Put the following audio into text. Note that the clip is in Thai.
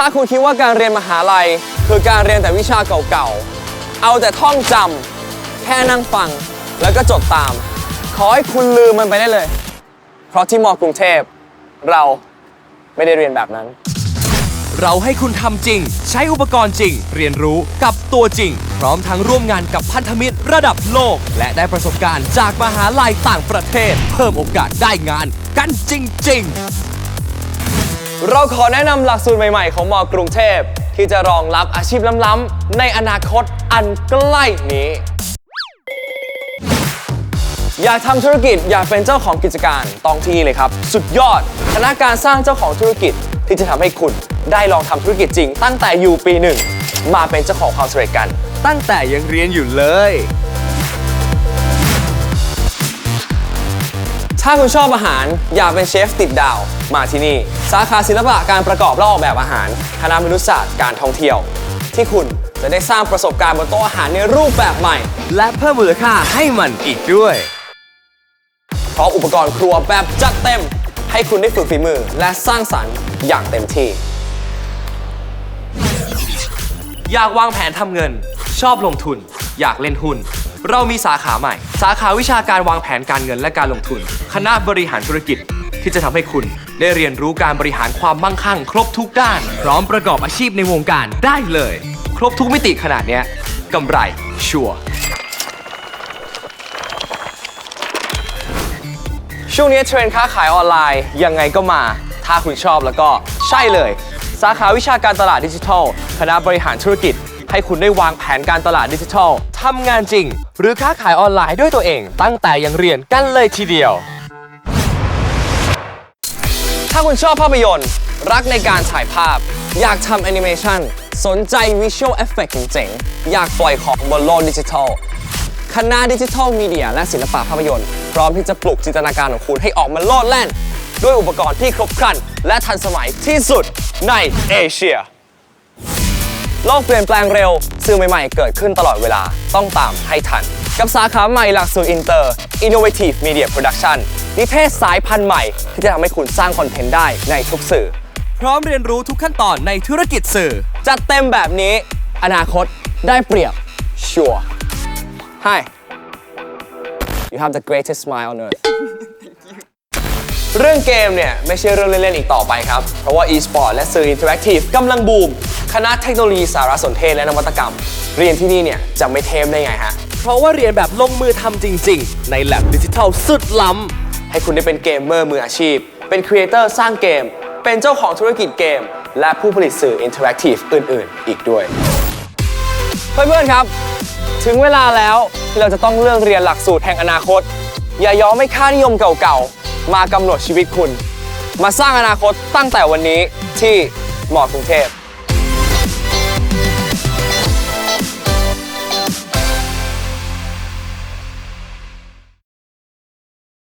ถ้าคุณคิดว่าการเรียนมหาลัย คือการเรียนแต่วิชาเก่าๆ เอาแต่ท่องจำแค่นั่งฟังแล้วก็จดตาม ขอให้คุณลืมมันไปได้เลย เพราะที่มอกรุงเทพ เราไม่ได้เรียนแบบนั้น เราให้คุณทำจริง ใช้อุปกรณ์จริง เรียนรู้กับตัวจริง พร้อมทั้งร่วมงานกับพันธมิตรระดับโลก และได้ประสบการณ์จากมหาลัยต่างประเทศ เพิ่มโอกาสได้งานกันจริง ๆ เราขอแนะนำหลักสูตรใหม่ๆ ของมอกรุงเทพ ที่จะรองรับอาชีพล้ำๆในอนาคตอันใกล้นี้ อยากทำธุรกิจอยากเป็นเจ้าของกิจการต้องที่นี่เลยครับ สุดยอดคณะการสร้างเจ้าของธุรกิจที่จะทำให้คุณได้ลองทำธุรกิจจริง ตั้งแต่อยู่ปีหนึ่งมาเป็นเจ้าของความสำเร็จกัน ตั้งแต่ยังเรียนอยู่เลย ถ้าคุณชอบอาหารอยากเป็นเชฟติดดาว มาที่นี่ สาขาศิลปะการประกอบและออกแบบอาหารคณะมนุษยศาสตร์การท่องเที่ยว ที่คุณจะได้สร้างประสบการณ์บนโต๊ะอาหารในรูปแบบใหม่ และเพิ่มมูลค่าให้มันอีกด้วยพร้อมอุปกรณ์ครัวแบบจัดเต็ม ให้คุณได้ฝึกฝีมือและสร้างสรรค์อย่างเต็มที่ อยากวางแผนทำเงิน ชอบลงทุน อยากเล่นหุ้น เรามีสาขาใหม่ สาขาวิชาการวางแผนการเงินและการลงทุน คณะบริหารธุรกิจที่จะทำให้คุณได้เรียนรู้การบริหารความมั่งคั่ง ครบทุกด้าน พร้อมประกอบอาชีพในวงการได้เลย ครบทุกมิติขนาดเนี้ยกำไรชัวร์ช่วงนี้เทรนด์ค้าขายออนไลน์ยังไงก็มา ถ้าคุณชอบแล้วก็ใช่เลย สาขาวิชาการตลาดดิจิทัล คณะบริหารธุรกิจ ให้คุณได้วางแผนการตลาดดิจิทัลทำงานจริง หรือค้าขายออนไลน์ด้วยตัวเอง ตั้งแต่ยังเรียนกันเลยทีเดียว ถ้าคุณชอบภาพยนตร์ รักในการถ่ายภาพ อยากทำแอนิเมชันสนใจวิชวลเอฟเฟกต์เจ๋งๆอยากปล่อยของบนโลกดิจิทัลคณะดิจิทัลมีเดียและศิลปะภาพยนตร์พร้อมที่จะปลุกจินตนาการของคุณให้ออกมาโลดแล่น ด้วยอุปกรณ์ที่ครบครัน และทันสมัยที่สุดในเอเชีย โลกเปลี่ยนแปลงเร็ว สื่อใหม่ๆ เกิดขึ้นตลอดเวลาต้องตามให้ทัน กับสาขาใหม่หลักสูตรอินเตอร์ Innovative Media Production นิเทศสายพันธุ์ใหม่ ที่จะทำให้คุณสร้างคอนเทนต์ได้ในทุกสื่อ พร้อมเรียนรู้ทุกขั้นตอนในธุรกิจสื่อ จัดเต็มแบบนี้ อนาคตได้เปรียบชัวร์ Hi you have the greatest smile on earth เรื่องเกมเนี่ย ไม่ใช่เรื่องเล่น ๆ อีกต่อไปครับ เพราะว่า e-sport และสื่ออินเทอร์แอคทีฟกำลังบูม คณะเทคโนโลยีสารสนเทศและนวัตกรรม เรียนที่นี่เนี่ย จะไม่เทมได้ไงฮะ เพราะว่าเรียนแบบลงมือทำจริง ๆ ใน lab ดิจิทัลสุดล้ำ ให้คุณได้เป็นเกมเมอร์มืออาชีพ เป็นครีเอเตอร์สร้างเกม เป็นเจ้าของธุรกิจเกม และผู้ผลิตสื่ออินเทอร์แอคทีฟอื่น ๆ อีกด้วย เพื่อนๆครับ ถึงเวลาแล้วที่เราจะต้องเลือกเรียนหลักสูตรแห่งอนาคต อย่ายอมให้ค่านิยมเก่าๆ มากำหนดชีวิตคุณ มาสร้างอนาคตตั้งแต่วันนี้ที่หมอกรุงเทพ